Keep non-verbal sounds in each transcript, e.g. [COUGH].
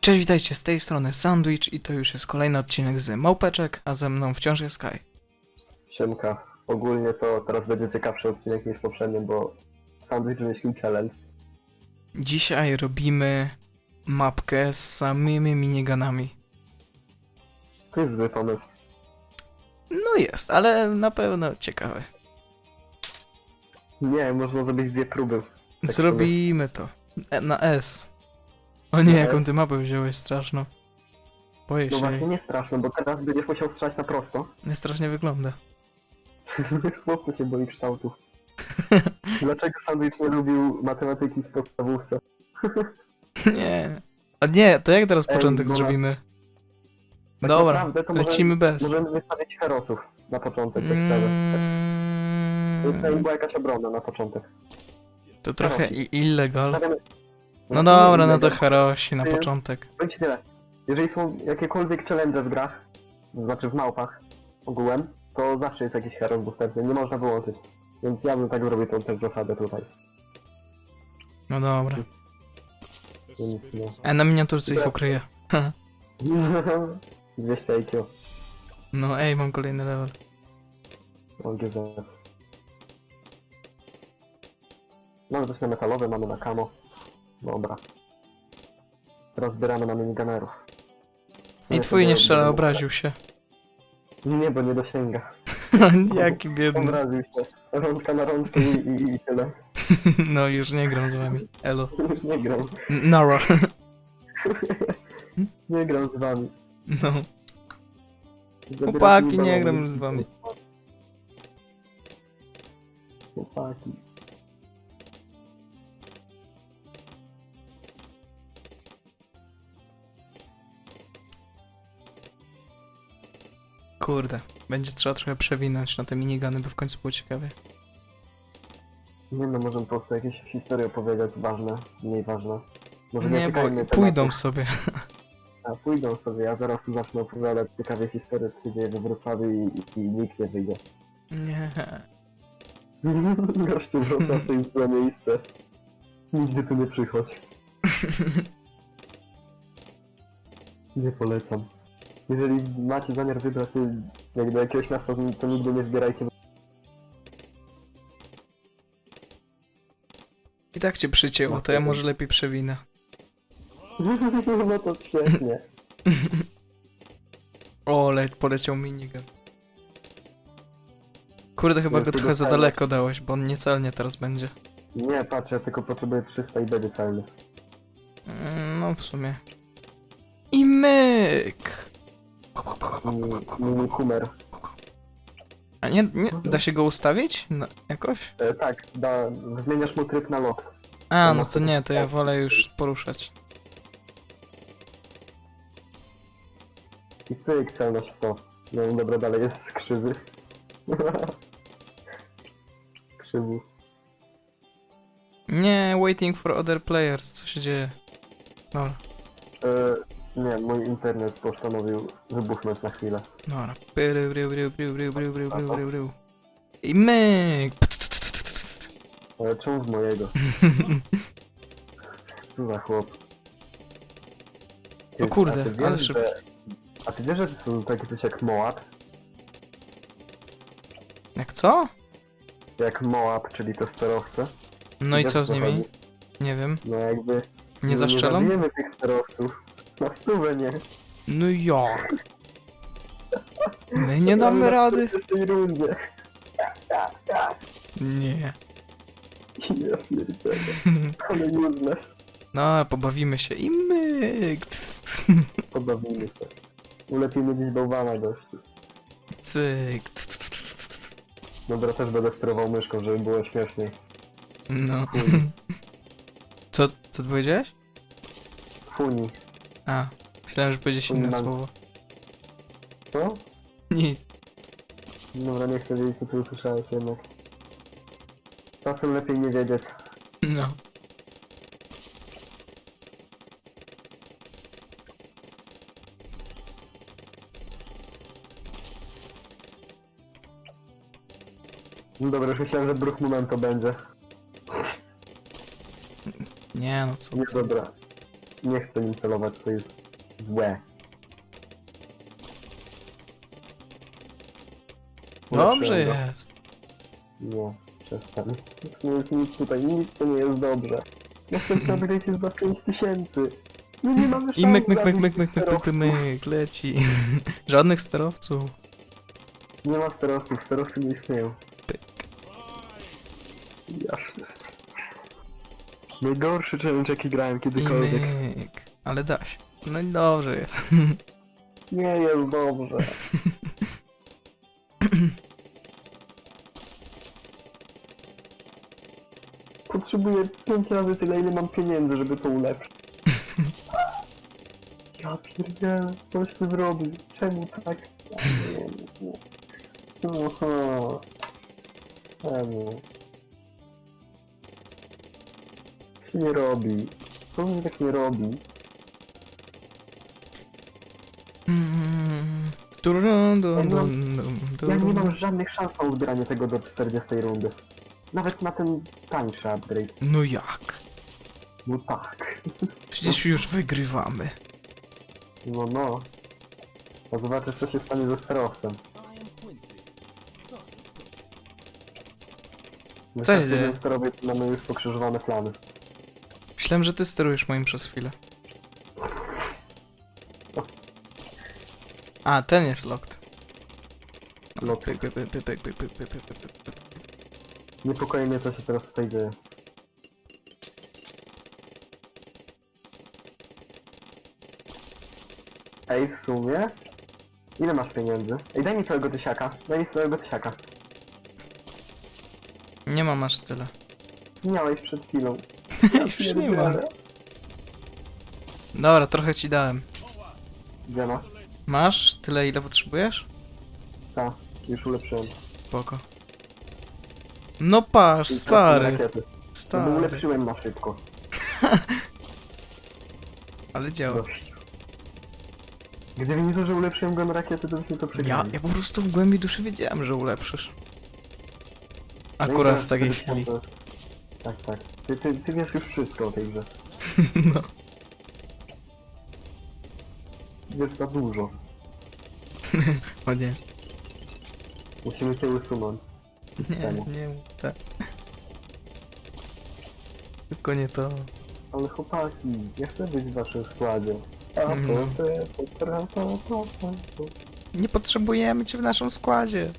Cześć, witajcie z tej strony Sandwich i to już jest kolejny odcinek z Małpeczek, a ze mną wciąż jest Sky. Siemka. Ogólnie to teraz będzie ciekawszy odcinek niż poprzedni, bo Sandwich wymyślił challenge. Dzisiaj robimy mapkę z samymi miniganami. To jest zły pomysł. No jest, ale na pewno ciekawy. Nie, można zrobić dwie próby. Tak Zrobimy to. E, na S. O nie, jaką ty mapę wziąłeś straszną. Boję No się. właśnie jej. nie straszne, bo teraz będziesz musiał strzelać na prosto. Nie strasznie wygląda. [LAUGHS] Chłopcy się boi kształtu. [LAUGHS] Dlaczego Sandwich nie lubił matematyki w podstawówce? [LAUGHS] Nie. A nie, to jak teraz Ej, początek zrobimy? Tak Dobra, naprawdę to może- lecimy bez. Możemy wystawić herosów na początek, tak szczerze. Mm, była jakaś obrona na początek. to trochę i- illegal. Stawiamy- No dobra, no to Innego. Herosi na początek. Powiem ci tyle. Jeżeli są jakiekolwiek challenge w grach, to znaczy w małpach ogółem, to zawsze jest jakiś heros dostępny, nie można wyłączyć. Więc ja bym tak zrobił tą też zasadę tutaj. No dobra. Więc no. A na miniaturce ich ukryję. [LAUGHS] 200 IQ. No ej, mam kolejny level. O GZ. Mamy coś na metalowe, mamy na kamo. Dobra. Teraz zbieramy na miniganerów. I twój strzela, obraził się. Nie, bo nie dosięga. [LAUGHS] Jaki biedny. Obraził się. Rączka na rączkę i, i, i tyle. [LAUGHS] No już nie gram z wami. Elo. [LAUGHS] Już nie gram. N- Nara. Nie gram z wami. No. Chłopaki, nie balony. gram z wami. Chłopaki. Kurde. Będzie trzeba trochę przewinąć na te minigany, by w końcu było ciekawie. Nie no, możemy po prostu jakieś historie opowiedzieć, ważne, mniej ważne. Może Nie, bo czekajmy pójdą tematów. sobie. [LAUGHS] A, pójdą sobie, ja zaraz tu zacznę opowiadać ciekawe historie, co się dzieje we Wrocławiu i, i nikt nie wyjdzie. Nie. [LAUGHS] Gościu Wrocław to jest złe miejsce. Nigdy tu nie przychodź. [LAUGHS] Nie polecam. Jeżeli macie zamiar wybrać się jak do jakiegoś miasta, to nigdy nie zbierajcie I tak cię przycięło, to ja może lepiej przewinę. [LAUGHS] No to świetnie. [LAUGHS] O, le poleciał minigun. Kurde, chyba go trochę za daleko dałeś, bo on niecelnie teraz będzie. Nie, patrz, ja tylko potrzebuję 300 i będzie celny. Mm, No w sumie. I myk! Mini, mini Hummer. A nie, nie da się go ustawić? No, jakoś? E, tak, da, zmieniasz mu tryb na lot. A, no to nie, to ja wolę już poruszać. I cyk, celność 100. No i dobra, dalej jest krzywy. [LAUGHS] Krzywu. Nie, waiting for other players, co się dzieje? Dobra, E, nie, mój internet postanowił wybuchnąć na chwilę. dobra. Pyry, bry, bry, bry, bry, bry, bry, bry, bry, bry. I myk! Ale czemu z mojego? [LAUGHS] Co za chłop? Ty, O kurde, a ty wiesz, ale że- szybki. A ty wiesz, że to są takie coś jak Moab? Jak co? Jak Moab, czyli te sterowce? No i Wiesz, co z nimi? chodzi? Nie wiem. No jakby... Nie zaszczelą? Nie zabijemy tych sterowców. Na stówę nie. No jak? My nie damy rady? W tej rundzie. Nie. Ja. [LAUGHS] Ale useless. No, pobawimy się i myk! [LAUGHS] Pobawimy się. Ulepimy gdzieś bałwana gościu. Cyk! Dobra, też będę sterował myszką, żeby było śmieszniej. No. [LAUGHS] Co, co ty powiedziałeś? Funi. A, myślałem, że powiedziałeś inne Mam- słowo. Co? Nic. Dobra, nie chcę wiedzieć, co ty usłyszałeś jednak. Czasem lepiej nie wiedzieć. No. No dobra, już myślałem, że bruch momento będzie. Nie no, co Nie ty. dobra. Nie chcę nim celować, to jest złe. Dobrze jest. Nie, przestań. Nie jest nic tutaj, nic to nie jest dobrze. Następna upgrade jest za 5000. No nie mamy szans I myk, myk, myk, zabić myk, myk, myk, myk, sterowców. myk, leci. [LAUGHS] Żadnych sterowców. Nie ma sterowców, sterowcy nie istnieją. Pyk. Jasne. Najgorszy challenge jaki grałem kiedykolwiek. myk. Ale da się. No i dobrze jest. [LAUGHS] Nie jest dobrze. [LAUGHS] Potrzebuję 5 razy tyle, ile mam pieniędzy, żeby to ulepszyć. [LAUGHS] Ja pierdzielę, coś ty zrobił. Czemu tak? Ja nie wiem. Aha. Czemu? Się nie robi. To mnie tak nie robi. Mm, turun, dun, dun, dun, Ja nie mam żadnych szans na uzbieranie tego do 40 rundy. Nawet na ten tańszy upgrade. No jak? No tak. [LAUGHS] Przecież już wygrywamy. No no. A zobaczysz co się stanie ze sterowcem. Co tak się dzieje? sterowiec mamy już pokrzyżowane plany. Myślałem, że ty sterujesz moim przez chwilę. A, ten jest locked. No Pyk, pyk, pyk, pyk, pyk, pyk, pyk, pyk, pyk, pyk, pyk. Niepokoi mnie co się teraz tutaj dzieje. Ej, w sumie? Ile masz pieniędzy? Ej, daj mi całego tysiaka. Daj mi całego tysiaka. Nie mam aż tyle. Miałeś przed chwilą. [LAUGHS] Już nie mam. pierdzielę. Dobra, trochę ci dałem. Gdzie masz? Masz tyle, ile potrzebujesz? Tak, już ulepszyłem. Spoko. No patrz, I stary, Rakiety. No bo stary. ulepszyłem na szybko. [LAUGHS] Ale działa. Dość. Gdyby nie to, że ulepszyłem go na rakiety, to byśmy to Ja, przegrali. ja po prostu w głębi duszy wiedziałem, że ulepszysz. No Akurat w takiej 4000. chwili. Tak, tak. Ty, ty, ty wiesz już wszystko o tej grze. [LAUGHS] No. Wiesz za dużo. [LAUGHS] O nie. Musimy cię usunąć. Nie, Temu. nie tak. Tylko nie to. Ale chłopaki, ja chcę być w waszym składzie. A to, to, to, to, to, to, to, to. Nie potrzebujemy cię w naszym składzie.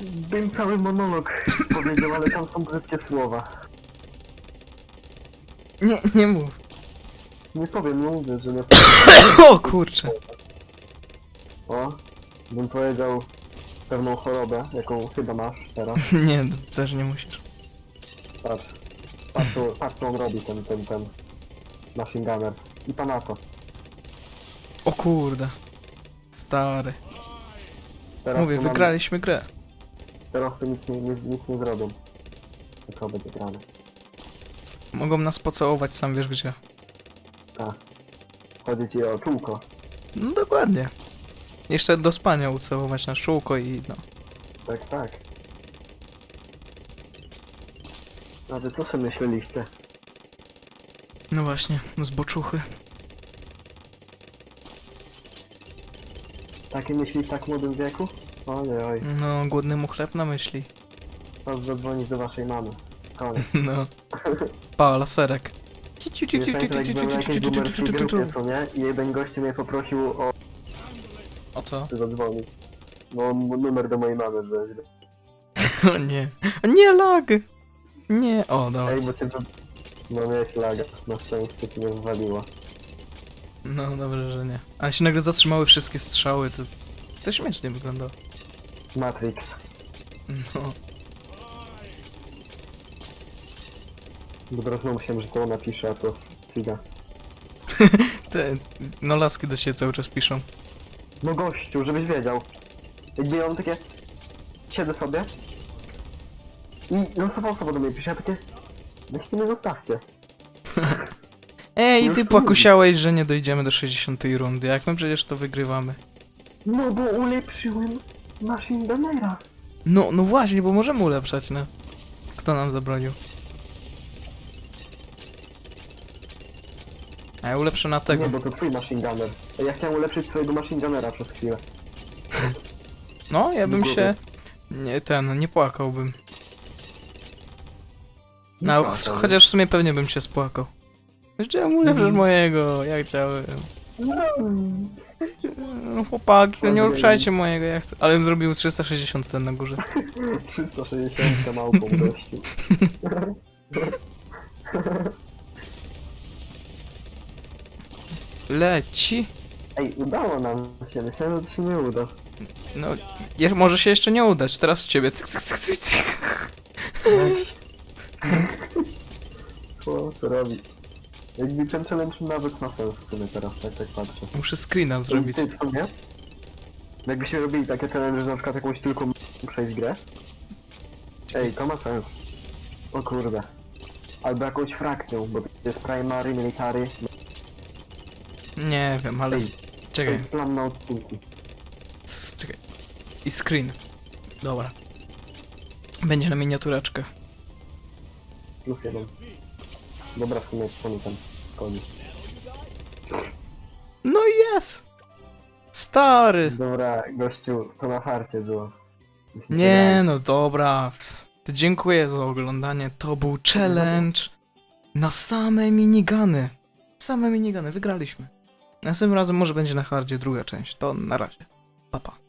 Bym cały monolog powiedział, ale tam są brzydkie słowa. Nie, nie mów. Nie powiem, nie mówię, że nie [COUGHS] O kurczę. O, bym powiedział pewną chorobę, jaką chyba masz teraz. [LAUGHS] Nie, też nie musisz. Patrz, patrz, co- patrz co on robi, ten, ten, ten machine gunner. I pana to. O kurde. Stary. Teraz Mówię, to nam- wygraliśmy grę. Teraz to nic nie, nic, nic nie zrobią. Co będzie grane? Mogą nas pocałować, sam wiesz gdzie. Tak. Chodzi ci o czółko. No dokładnie. Jeszcze do spania ucałować na szółko i no. Tak, tak. A wy co sobie myśleliście? No właśnie, zboczuchy. Takie myśli w tak młodym wieku? Ojej, oj. No, głodny mu chleb na myśli. Czas zadzwonić do waszej mamy. Koniec. No. Pa, laserek. Ciu, ciu, ciu, ciu, ciu, tak, ciu, ciu, byłem ciu, na jakiejś ciu, ciu, ciu, boomerskiej ciu, ciu, ciu. grupie, co nie? I jeden gościu mnie poprosił o O co? zadzwonić. No, m- numer do mojej mamy, że... O nie. Nie, lag! Nie, o, dobra. Ej, bo cię... No miałeś laga. Na szczęście cię nie wywaliło. No, dobrze, że nie. Ale się nagle zatrzymały wszystkie strzały, to... To śmiesznie wygląda. Matrix. No. Bo teraz no myślałem, że to ona pisze, a to Ciga. [LAUGHS] Te, no laski do siebie cały czas piszą. No gościu, żebyś wiedział. Jakby ja mam takie... Siedzę sobie i losowa osoba do mnie pisze, a takie... Weźcie mnie zostawcie. [LAUGHS] Ej, Już ty tu płakusiałeś, że nie dojdziemy do 60 rundy, jak my przecież to wygrywamy. No bo ulepszyłem machine gunnera. No, no właśnie, bo możemy ulepszać, no. Kto nam zabronił? A ja ulepszę na tego. Nie, bo to twój machine gunner. Ja chciałem ulepszyć twojego machine gunnera przez chwilę. [LAUGHS] No, ja bym się... Nie, ten, nie płakałbym. Nie No, płakałbym. chociaż w sumie pewnie bym się spłakał. Czemu ulepszysz Mhm. mojego? Ja chciałem. No, chłopaki, no nie Ojej. ulepszajcie mojego, ja chcę. Ale bym zrobił 360 ten na górze. 360 małpą gościu. Leci. Ej, udało nam się, myślałem, że to się nie uda. No, je, może się jeszcze nie udać. Teraz w ciebie. Cyk, cyk, cyk, cyk, cyk. Co to robi? Jakby ten challenge nawet ma sens w sumie teraz, tak tak patrzę. Muszę screena zrobić. Ty, co nie? Jakbyśmy robili takie challenge, że na przykład jakąś tylko przejść grę? Ej, to ma sens. O kurde. Albo jakąś frakcją, bo to jest primary, military, Nie wiem, ale... Ej, to Czekaj, jest plan na odcinki. s- czekaj. I screen. Dobra. Będzie na miniatureczkach. Plus jeden. Dobra, w sumie koni tam, koni. No i jest! Stary! Dobra, gościu, to na farcie było. Nie no, dobra. To dziękuję za oglądanie. To był challenge na same minigany. Same minigany, wygraliśmy. Następnym razem może będzie na hardzie druga część. To na razie. Pa, pa.